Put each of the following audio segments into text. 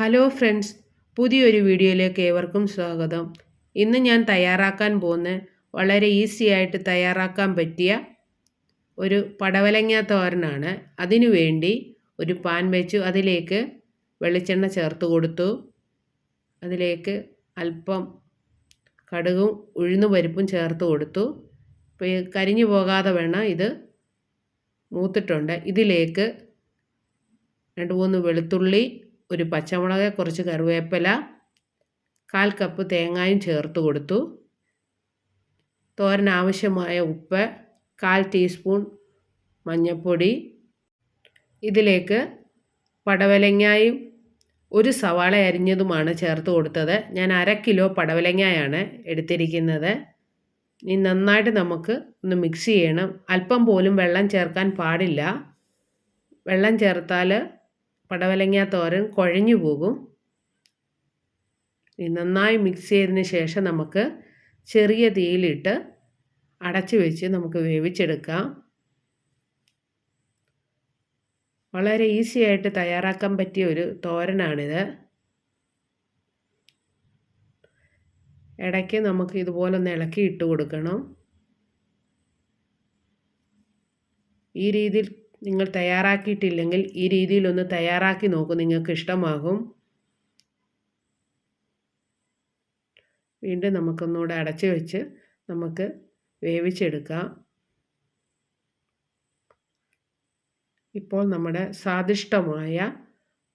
Hello friends പുതിയൊരു വീഡിയോയിലേക്ക് ഏവർക്കും സ്വാഗതം. ഇന്ന് ഞാൻ തയ്യാറാക്കാൻ പോകുന്ന വളരെ ഈസി ആയിട്ട് തയ്യാറാക്കാൻ പറ്റിയ ഒരു പടവലങ്ങ തോരനാണ്. അതിനു വേണ്ടി ഒരു പാൻ വെച്ചു. അതിലേക്ക് വെളിച്ചെണ്ണ ചേർത്ത് കൊടുത്തു. അതിലേക്ക് അല്പം കടുകും ഉഴുന്നുപരിപ്പും ചേർത്ത് കൊടുത്തു. കരിഞ്ഞു പോകാതെ വേണം ഇത് മൂത്തിട്ടുണ്ട്. ഇതിലേക്ക് രണ്ട് മൂന്ന് വെളുത്തുള്ളി ഒരു പച്ചമുളക് കുറച്ച് കറിവേപ്പില കാൽ കപ്പ് തേങ്ങായും ചേർത്ത് കൊടുത്തു. തോരൻ ആവശ്യമായ ഉപ്പ് കാൽ ടീസ്പൂൺ മഞ്ഞൾപ്പൊടി. ഇതിലേക്ക് പടവലങ്ങായും ഒരു സവാള അരിഞ്ഞതുമാണ് ചേർത്ത് കൊടുത്തത്. ഞാൻ അര കിലോ പടവലങ്ങായാണ് എടുത്തിരിക്കുന്നത്. ഇനി നന്നായിട്ട് നമുക്ക് ഒന്ന് മിക്സ് ചെയ്യണം. അല്പം പോലും വെള്ളം ചേർക്കാൻ പാടില്ല. വെള്ളം ചേർത്താൽ പടവലങ്ങ തോരൻ കുഴഞ്ഞു പോകും. നന്നായി മിക്സ് ചെയ്തതിന് ശേഷം നമുക്ക് ചെറിയ തീയിലിട്ട് അടച്ചു വെച്ച് നമുക്ക് വേവിച്ചെടുക്കാം. വളരെ ഈസി ആയിട്ട് തയ്യാറാക്കാൻ പറ്റിയ ഒരു തോരനാണിത്. ഇടയ്ക്ക് നമുക്ക് ഇതുപോലെ ഒന്ന് ഇളക്കി ഇട്ട് കൊടുക്കണം. ഈ രീതിയിൽ നിങ്ങൾ തയ്യാറാക്കിയിട്ടില്ലെങ്കിൽ ഈ രീതിയിലൊന്ന് തയ്യാറാക്കി നോക്കൂ. നിങ്ങൾക്ക് ഇഷ്ടമാകും. വീണ്ടും നമുക്കൊന്നുകൂടെ അടച്ചു വെച്ച് നമുക്ക് വേവിച്ചെടുക്കാം. ഇപ്പോൾ നമ്മുടെ സ്വാദിഷ്ടമായ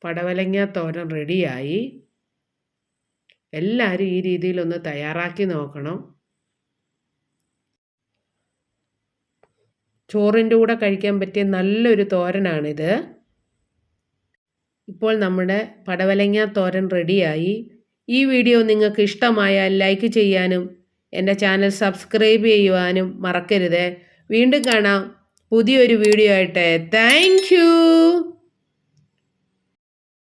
പടവലങ്ങ തോരൻ റെഡിയായി എല്ലാവരും ഈ രീതിയിലൊന്ന് തയ്യാറാക്കി നോക്കണം. ചോറിന്റെ കൂടെ കഴിക്കാൻ പറ്റിയ നല്ലൊരു തോരനാണിത്. ഇപ്പോൾ നമ്മുടെ പടവലങ്ങ തോരൻ റെഡിയായി. ഈ വീഡിയോ നിങ്ങൾക്ക് ഇഷ്ടമായാൽ ലൈക്ക് ചെയ്യാനും എന്റെ ചാനൽ സബ്സ്ക്രൈബ് ചെയ്യുവാനും മറക്കരുത്. വീണ്ടും കാണാം. പുതിയൊരു വീഡിയോ ആയിട്ട്. താങ്ക്